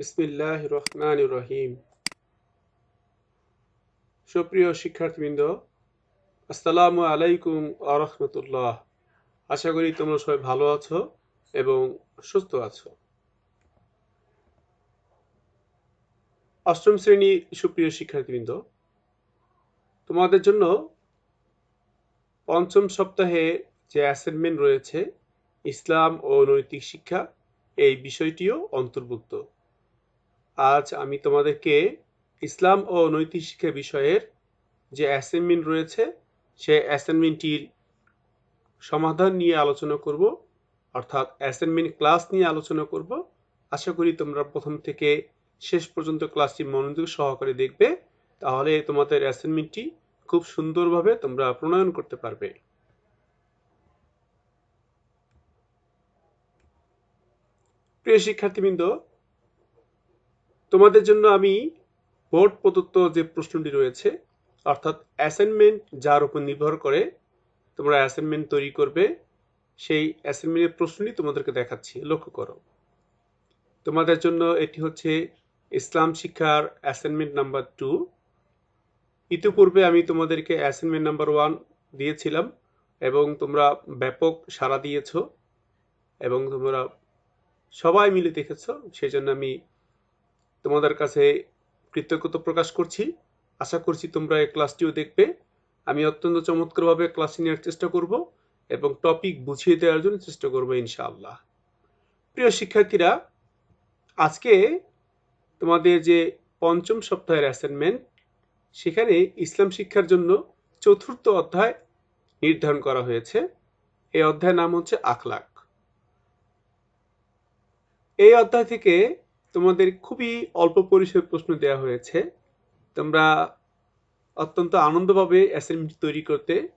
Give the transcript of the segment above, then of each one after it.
বিসমিল্লাহ রহমান রহিম সুপ্রিয় শিক্ষার্থীবৃন্দ, আসসালামু আলাইকুম আরহামতুল্লাহ আশা করি তোমরা সবাই ভালো আছো এবং সুস্থ আছো। অষ্টম শ্রেণি সুপ্রিয় শিক্ষার্থীবৃন্দ, তোমাদের জন্য পঞ্চম সপ্তাহে যে অ্যাসাইনমেন্ট রয়েছে, ইসলাম ও নৈতিক শিক্ষা, এই বিষয়টিও অন্তর্ভুক্ত। আজ আমি তোমাদেরকে ইসলাম ও নৈতিক শিক্ষা বিষয়ের যে অ্যাসাইনমেন্ট রয়েছে, সে অ্যাসাইনমেন্টটির সমাধান নিয়ে আলোচনা করব, অর্থাৎ অ্যাসাইনমেন্ট ক্লাস নিয়ে আলোচনা করব। আশা করি তোমরা প্রথম থেকে শেষ পর্যন্ত ক্লাসটি মনোযোগ সহকারে দেখবে, তাহলে তোমাদের অ্যাসাইনমেন্টটি খুব সুন্দরভাবে তোমরা প্রণয়ন করতে পারবে। প্রিয় শিক্ষার্থীবৃন্দ তোমাদের জন্য আমি বোর্ড প্রদত্ত যে প্রশ্নটি রয়েছে, অর্থাৎ অ্যাসাইনমেন্ট যার উপর নির্ভর করে তোমরা অ্যাসাইনমেন্ট তৈরি করবে, সেই অ্যাসাইনমেন্টের প্রশ্নটি তোমাদেরকে দেখাচ্ছি। লক্ষ্য করো। তোমাদের জন্য এটি হচ্ছে ইসলাম শিক্ষার অ্যাসাইনমেন্ট নাম্বার টু ইতিপূর্বে আমি তোমাদেরকে অ্যাসাইনমেন্ট নাম্বার ওয়ান দিয়েছিলাম এবং তোমরা ব্যাপক সাড়া দিয়েছ এবং তোমরা সবাই মিলে দেখেছ সেই জন্য আমি তোমাদের কাছে কৃতজ্ঞতা প্রকাশ করছি। আশা করছি তোমরা এই ক্লাসটিও দেখবে। আমি অত্যন্ত চমৎকারভাবে ক্লাস নেওয়ার চেষ্টা করব এবং টপিক বুঝিয়ে দেওয়ার জন্য চেষ্টা করব ইনশাআল্লাহ। প্রিয় শিক্ষার্থীরা, আজকে তোমাদের যে পঞ্চম সপ্তাহের অ্যাসাইনমেন্ট সেখানে ইসলাম শিক্ষার জন্য চতুর্থ অধ্যায় নির্ধারণ করা হয়েছে। এই অধ্যায়ের নাম হচ্ছে আখলাক। এই অধ্যায় থেকে তোমাদের খুবই অল্প পরিসর প্রশ্ন দেওয়া হয়েছে। তোমরা অত্যন্ত আনন্দভাবে অ্যাসাইনমেন্ট তৈরি করতে,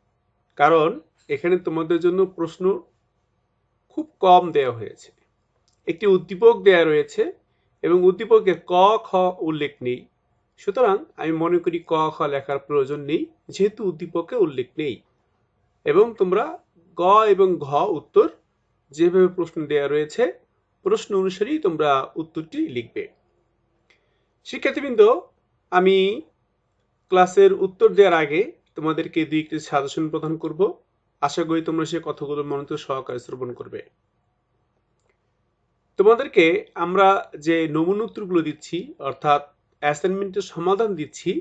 কারণ এখানে তোমাদের জন্য প্রশ্ন খুব কম দেওয়া হয়েছে। একটি উদ্দীপক দেওয়া রয়েছে, এবং উদ্দীপকের ক, খ উল্লেখ নেই। সুতরাং আমি মনে করি ক, খ লেখার প্রয়োজন নেই, যেহেতু উদ্দীপকে উল্লেখ নেই। এবং তোমরা গ এবং ঘ উত্তর যেভাবে প্রশ্ন দেয়া রয়েছে প্রশ্ন অনুসারেই তোমরা উত্তরটি লিখবে। শিক্ষার্থীবৃন্দ, আমি ক্লাসের উত্তর দেওয়ার আগে তোমাদেরকে দুই একটি সাজেশন প্রদান করব। আশা করি তোমরা সে কথাগুলো মনোযোগ সহকারে শ্রবণ করবে। তোমাদেরকে আমরা যে নমুনা উত্তরগুলো দিচ্ছি, অর্থাৎ অ্যাসাইনমেন্টের সমাধান দিচ্ছি,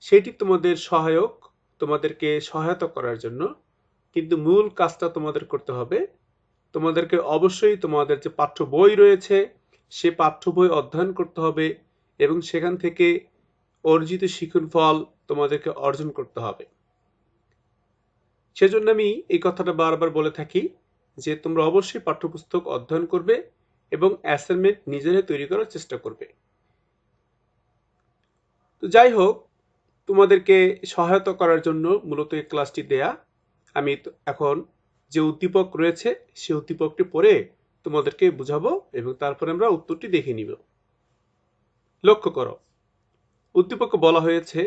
সেটি তোমাদের সহায়ক, তোমাদেরকে সহায়তা করার জন্য। কিন্তু মূল কাজটা তোমাদের করতে হবে তোমাদেরকে অবশ্যই তোমাদের যে পাঠ্য বই রয়েছে, সে পাঠ্য বই অধ্যয়ন করতে হবে এবং সেখান থেকে অর্জিত শিক্ষণ ফল তোমাদেরকে অর্জন করতে হবে। সেজন্য আমি এই কথাটা বারবার বলে থাকি যে তোমরা অবশ্যই পাঠ্যপুস্তক অধ্যয়ন করবে এবং অ্যাসাইনমেন্ট নিজেরাই তৈরি করার চেষ্টা করবে। তো যাই হোক, তোমাদেরকে সহায়তা করার জন্য মূলত এই ক্লাসটি দেয়া। আমি এখন যে উদ্দীপক রয়েছে, সে উদ্দীপকটি পড়ে তোমাদেরকে বুঝাবো এবং তারপরে আমরা উত্তরটি দেখে নিব। লক্ষ্য করো, উদ্দীপকে বলা হয়েছে,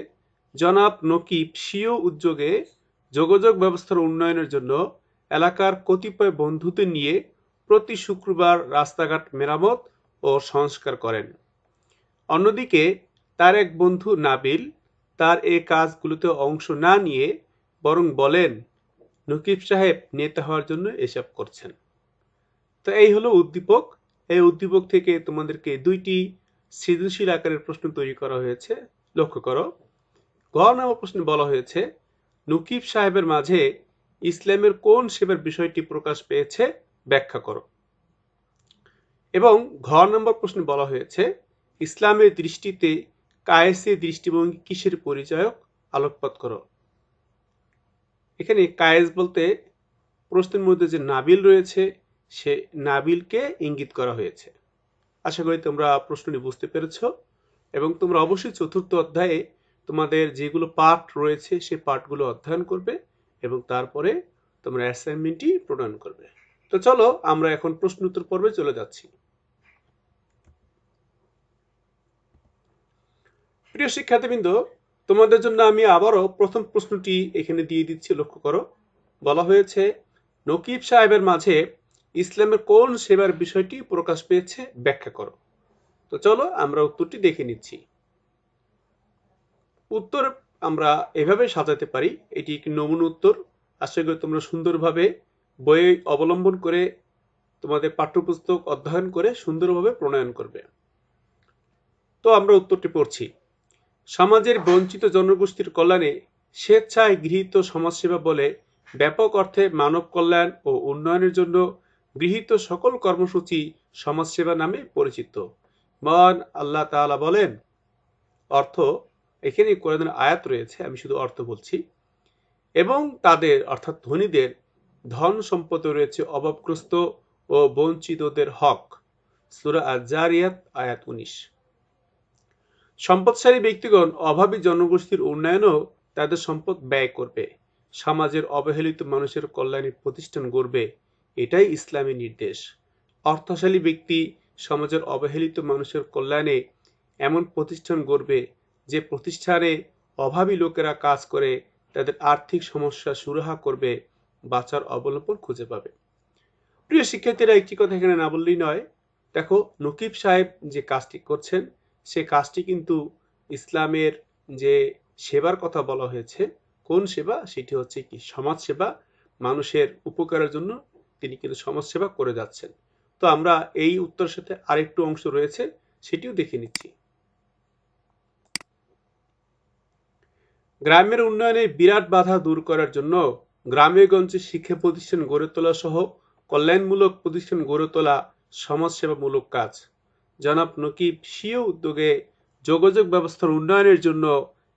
জনাব নকিব স্বীয় উদ্যোগে যোগাযোগ ব্যবস্থার উন্নয়নের জন্য এলাকার কতিপয় বন্ধুদের নিয়ে প্রতি শুক্রবার রাস্তাঘাট মেরামত ও সংস্কার করেন। অন্যদিকে, তার এক বন্ধু নাবিল তার এ কাজগুলোতে অংশ না নিয়ে বরং বলেন নকিব সাহেব নেতা হওয়ার জন্য এসব করছেন। তো এই হলো উদ্দীপক। এই উদ্দীপক থেকে তোমাদেরকে দুইটি সৃজনশীল আকারের প্রশ্ন তৈরি করা হয়েছে। লক্ষ্য করো, গ নম্বর প্রশ্নে বলা হয়েছে, নকিব সাহেবের মাঝে ইসলামের কোন সেবার বিষয়টি প্রকাশ পেয়েছে ব্যাখ্যা করো। এবং ঘর নম্বর প্রশ্নে বলা হয়েছে, ইসলামের দৃষ্টিতে কায়েসের দৃষ্টিভঙ্গি কিসের পরিচয়ক? আলোকপাত করো। এখানে কায়েস বলতে প্রশ্নের মধ্যে যে নাবিল রয়েছে, সে নাবিলকে ইঙ্গিত করা হয়েছে। আশা করি তোমরা প্রশ্নটি বুঝতে পেরেছ এবং তোমরা অবশ্যই চতুর্থ অধ্যায়ে তোমাদের যেগুলো পাঠ রয়েছে, সে পাঠগুলো অধ্যয়ন করবে এবং তারপরে তোমরা অ্যাসাইনমেন্টটি প্রণয়ন করবে। তো চলো, আমরা এখন প্রশ্ন উত্তর পর্বে চলে যাচ্ছি। প্রিয় শিক্ষার্থীবৃন্দ তোমাদের জন্য আমি আবারও প্রথম প্রশ্নটি এখানে দিয়ে দিচ্ছি, লক্ষ্য করো। বলা হয়েছে, নকিব সাহেবের মাঝে ইসলামের কোন সেবার বিষয়টি প্রকাশ পেয়েছে ব্যাখ্যা করো। তো চলো আমরা উত্তরটি দেখে নিচ্ছি। উত্তর আমরা এভাবে সাজাতে পারি, এটি একটি নমুনা উত্তর। আশা করি তোমরা সুন্দরভাবে বই অবলম্বন করে তোমাদের পাঠ্যপুস্তক অধ্যয়ন করে সুন্দরভাবে প্রণয়ন করবে। তো আমরা উত্তরটি পড়ছি। সমাজের বঞ্চিত জনগোষ্ঠীর কল্যাণে স্বেচ্ছায় গৃহীত সমাজসেবা বলে ব্যাপক অর্থে মানব কল্যাণ ও উন্নয়নের জন্য গৃহীত সকল কর্মসূচি সমাজসেবা নামে পরিচিত। মহান আল্লাহ তাআলা বলেন, অর্থ এখানে কোরআনের আয়াত রয়েছে, আমি শুধু অর্থ বলছি। এবং তাদের, অর্থাৎ ধনীদের, ধন সম্পদ রয়েছে অভাবগ্রস্ত ও বঞ্চিতদের হক। সুরা আজারিয়াত আয়াত উনিশ। সম্পদশালী ব্যক্তিগণ অভাবী জনগোষ্ঠীর উন্নয়নও তাদের সম্পদ ব্যয় করবে। সমাজের অবহেলিত মানুষের কল্যাণে প্রতিষ্ঠান গড়বে। এটাই ইসলামী নির্দেশ। অর্থশালী ব্যক্তি সমাজের অবহেলিত মানুষের কল্যাণে এমন প্রতিষ্ঠান গড়বে যে প্রতিষ্ঠানে অভাবী লোকেরা কাজ করে, তাদের আর্থিক সমস্যা সুরাহা করবে, বাঁচার অবলম্বন খুঁজে পাবে। প্রিয় শিক্ষার্থীরা, একটি কথা এখানে না বললেই নয়। দেখো, নকিব সাহেব যে কাজটি করছেন সে কাজটি কিন্তু ইসলামের যে সেবার কথা বলা হয়েছে, কোন সেবা? সেটি হচ্ছে কি সমাজ সেবা মানুষের উপকারের জন্য তিনি কিন্তু সমাজ সেবা করে যাচ্ছেন। তো আমরা এই উত্তরের সাথে আরেকটু অংশ রয়েছে, সেটিও দেখে নিচ্ছি। গ্রামের উন্নয়নে বিরাট বাধা দূর করার জন্য গ্রামে গঞ্জে শিক্ষা প্রতিষ্ঠান গড়ে তোলা সহ কল্যাণমূলক প্রতিষ্ঠান গড়ে তোলা সমাজসেবামূলক কাজ। জনাব নকিব স্বীয় উদ্যোগে যোগাযোগ ব্যবস্থার উন্নয়নের জন্য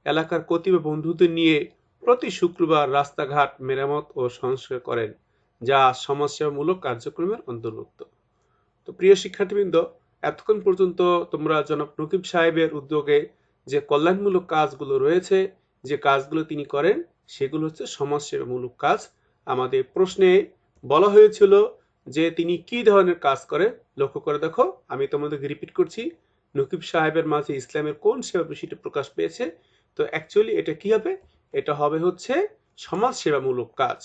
এলাকার কতিপয় বন্ধুদের নিয়ে প্রতি শুক্রবার রাস্তাঘাট মেরামত ও সংস্কার করেন, যা সমাজসেবামূলক কার্যক্রমের অন্তর্ভুক্ত। তো প্রিয় শিক্ষার্থীবৃন্দ, এতক্ষণ পর্যন্ত তোমরা জনাব নকিব সাহেবের উদ্যোগে যে কল্যাণমূলক কাজগুলো রয়েছে, যে কাজগুলো তিনি করেন, সেগুলো হচ্ছে সমাজসেবামূলক কাজ। আমাদের প্রশ্নে বলা হয়েছিল যে তিনি কি ধরনের কাজ করে, লক্ষ্য করে দেখো, আমি তোমাদেরকে রিপিট করছি, নকিব সাহেবের মাঝে ইসলামের কোন সেবা বিষয়টি প্রকাশ পেয়েছে, তো অ্যাকচুয়ালি এটা কি হবে? এটা হবে হচ্ছে সমাজ সেবামূলক কাজ।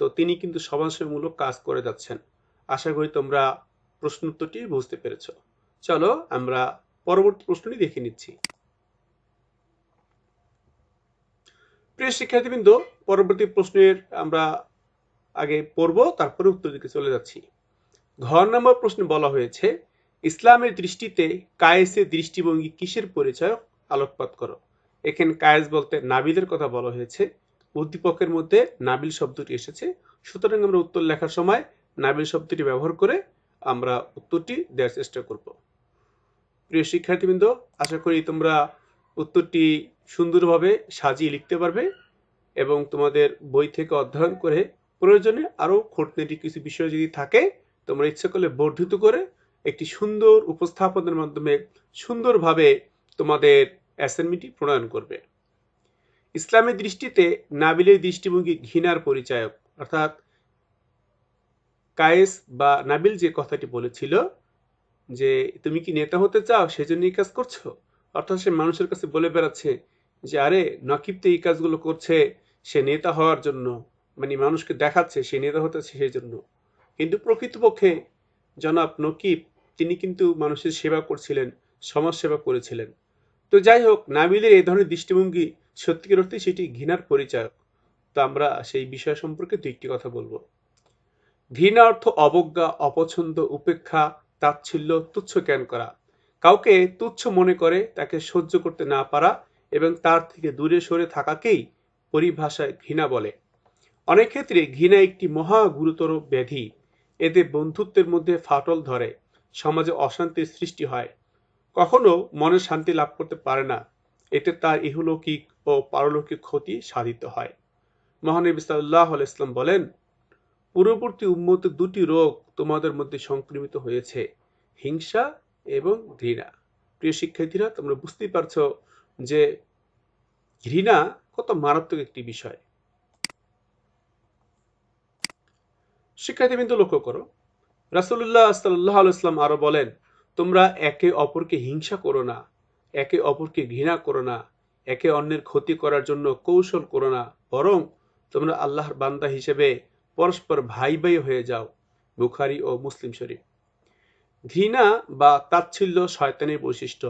তো তিনি কিন্তু সমাজসেবামূলক কাজ করে যাচ্ছেন। আশা করি তোমরা প্রশ্ন উত্তরটি বুঝতে পেরেছ। চলো আমরা পরবর্তী প্রশ্নটি দেখে নিচ্ছি। প্রিয় শিক্ষার্থীবৃন্দ, পরবর্তী প্রশ্নের আমরা আগে পড়ব, তারপরে উত্তর দিকে চলে যাচ্ছি। ঘর নম্বর প্রশ্নে বলা হয়েছে, ইসলামের দৃষ্টিতে কায়েসের দৃষ্টিভঙ্গি কিসের পরিচয়? আলোকপাত করো। এখানে কায়েস বলতে নাবিলের কথা বলা হয়েছে। উদ্দীপকের মধ্যে নাবিল শব্দটি এসেছে। সুতরাং আমরা উত্তর লেখার সময় নাবিল শব্দটি ব্যবহার করে আমরা উত্তরটি দেওয়ার চেষ্টা করব। প্রিয় শিক্ষার্থীবৃন্দ, আশা করি তোমরা উত্তরটি সুন্দরভাবে সাজিয়ে লিখতে পারবে এবং তোমাদের বই থেকে অধ্যয়ন করে প্রয়োজনে আরও খুঁটনেটি কিছু বিষয় যদি থাকে, তোমরা ইচ্ছা করলে বর্ধিত করে একটি সুন্দর উপস্থাপনের মাধ্যমে সুন্দরভাবে তোমাদের অ্যাসাইনমেন্টটি প্রণয়ন করবে। ইসলামের দৃষ্টিতে নাবিলের দৃষ্টিভঙ্গি ঘৃণার পরিচায়ক, অর্থাৎ কায়েস বা নাবিল যে কথাটি বলেছিল যে, তুমি কি নেতা হতে চাও? সেজন্য এই কাজ করছ? অর্থাৎ সে মানুষের কাছে বলে বেড়াচ্ছে যে, আরে নকিব তো এই কাজগুলো করছে, সে নেতা হওয়ার জন্য মানে মানুষকে দেখাচ্ছে সে নেতা হতেছে সেই জন্য। কিন্তু প্রকৃতপক্ষে জনাব নকিব, তিনি কিন্তু মানুষের সেবা করছিলেন, সমাজ সেবা করেছিলেন। তো যাই হোক নাবিলের এই ধরনের দৃষ্টিভঙ্গি সত্যিকার অর্থে সেটি ঘৃণার পরিচয় তো আমরা সেই বিষয় সম্পর্কে দু একটি কথা বলব। ঘৃণা অর্থ অবজ্ঞা, অপছন্দ, উপেক্ষা, তাচ্ছিল্য, তুচ্ছ জ্ঞান করা। কাউকে তুচ্ছ মনে করে তাকে সহ্য করতে না পারা এবং তার থেকে দূরে সরে থাকাকেই পরিভাষায় ঘৃণা বলে। অনেক ক্ষেত্রে ঘৃণা একটি মহা গুরুতর ব্যাধি। এতে বন্ধুত্বের মধ্যে ফাটল ধরে, সমাজে অশান্তির সৃষ্টি হয়। কখনো মনে শান্তি লাভ করতে পারে না, এতে তার ইহলৌকিক ও পারলৌকিক ক্ষতি সাধিত হয়। মহানবী সাল্লাহ ইসলাম বলেন, পূর্ববর্তী উন্মত দুটি রোগ তোমাদের মধ্যে সংক্রমিত হয়েছে, হিংসা এবং ঘৃণা। প্রিয় শিক্ষার্থীরা, তোমরা বুঝতেই পারছ যে ঘৃণা কত মারাত্মক একটি বিষয়। শিক্ষার্থীবৃন্দ লক্ষ্য করো। রাসুল্লাহ সাল্লাহ ইসলাম আরও বলেন, তোমরা একে অপরকে হিংসা করো না, একে অপরকে ঘৃণা করো না, একে অন্যের ক্ষতি করার জন্য কৌশল করো না, বরং তোমরা আল্লাহর বান্দা হিসেবে পরস্পর ভাই ভাই হয়ে যাও। বুখারি ও মুসলিম শরীফ। ঘৃণা বা তাচ্ছিল্য শয়তানের বৈশিষ্ট্য।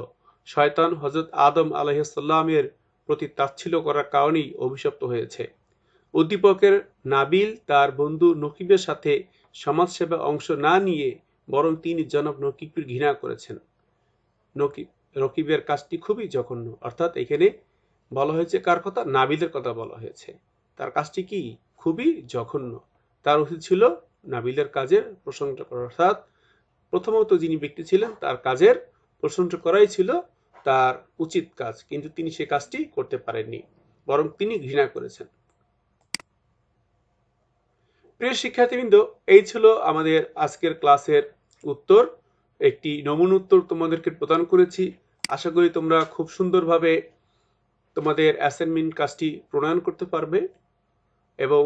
শয়তান হজরত আদম আলাইসাল্লামের প্রতি তাচ্ছিল্য করার কারণেই অভিশপ্ত হয়েছে। উদ্দীপকের নাবিল তার বন্ধু নকিবের সাথে সমাজসেবা অংশ না নিয়ে বরং তিনি জনাব নকিবকে ঘৃণা করেছেন। নকিব, রকিবের কাজটি খুবই জঘন্য। অর্থাৎ এখানে বলা হয়েছে কার কথা? নাবিলের কথা বলা হয়েছে। তার কাজটি কি? খুবই জঘন্য। তার উচিত ছিল নাবিলের কাজের প্রশংসা করা। অর্থাৎ প্রথমত যিনি ব্যক্তি ছিলেন, তার কাজের প্রশংসা করাই ছিল তার উচিত কাজ। কিন্তু তিনি সে কাজটি করতে পারেননি, বরং তিনি ঘৃণা করেছেন। প্রিয় শিক্ষার্থীবৃন্দ, এই ছিল আমাদের আজকের ক্লাসের উত্তর। একটি নমুন উত্তর তোমাদেরকে প্রদান করেছি। আশা করি তোমরা খুব সুন্দরভাবে তোমাদের অ্যাসাইনমেন্ট কাজটি প্রণয়ন করতে পারবে এবং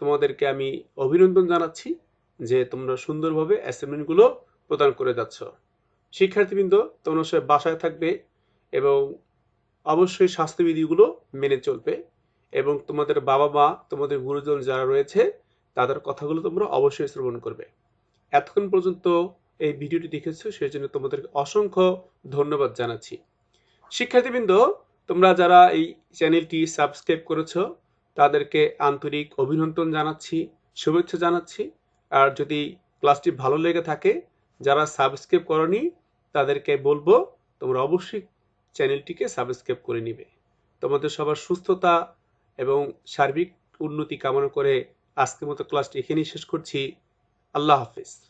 তোমাদেরকে আমি অভিনন্দন জানাচ্ছি যে তোমরা সুন্দরভাবে অ্যাসাইনমেন্টগুলো প্রদান করে যাচ্ছ। শিক্ষার্থীবৃন্দ, তোমরা সবাই বাসায় থাকবে এবং অবশ্যই স্বাস্থ্যবিধিগুলো মেনে চলবে এবং তোমাদের বাবা মা তোমাদের গুরুজন যারা রয়েছে তাদের কথাগুলো তোমরা অবশ্যই শ্রবণ করবে। এতক্ষণ পর্যন্ত এই ভিডিওটি দেখেছ সেই জন্য তোমাদেরকে অসংখ্য ধন্যবাদ জানাচ্ছি। শিক্ষার্থীবৃন্দ, তোমরা যারা এই চ্যানেলটি সাবস্ক্রাইব করেছ, তাদেরকে আন্তরিক অভিনন্দন জানাচ্ছি, শুভেচ্ছা জানাচ্ছি। আর যদি ক্লাসটি ভালো লেগে থাকে, যারা সাবস্ক্রাইব করনি, তাদেরকে বলব তোমরা অবশ্যই চ্যানেলটিকে সাবস্ক্রাইব করে নিবে। তোমাদের সবার সুস্থতা এবং সার্বিক উন্নতি কামনা করে আজকের মতো ক্লাসটি এখানেই শেষ করছি। আল্লাহ হাফিজ।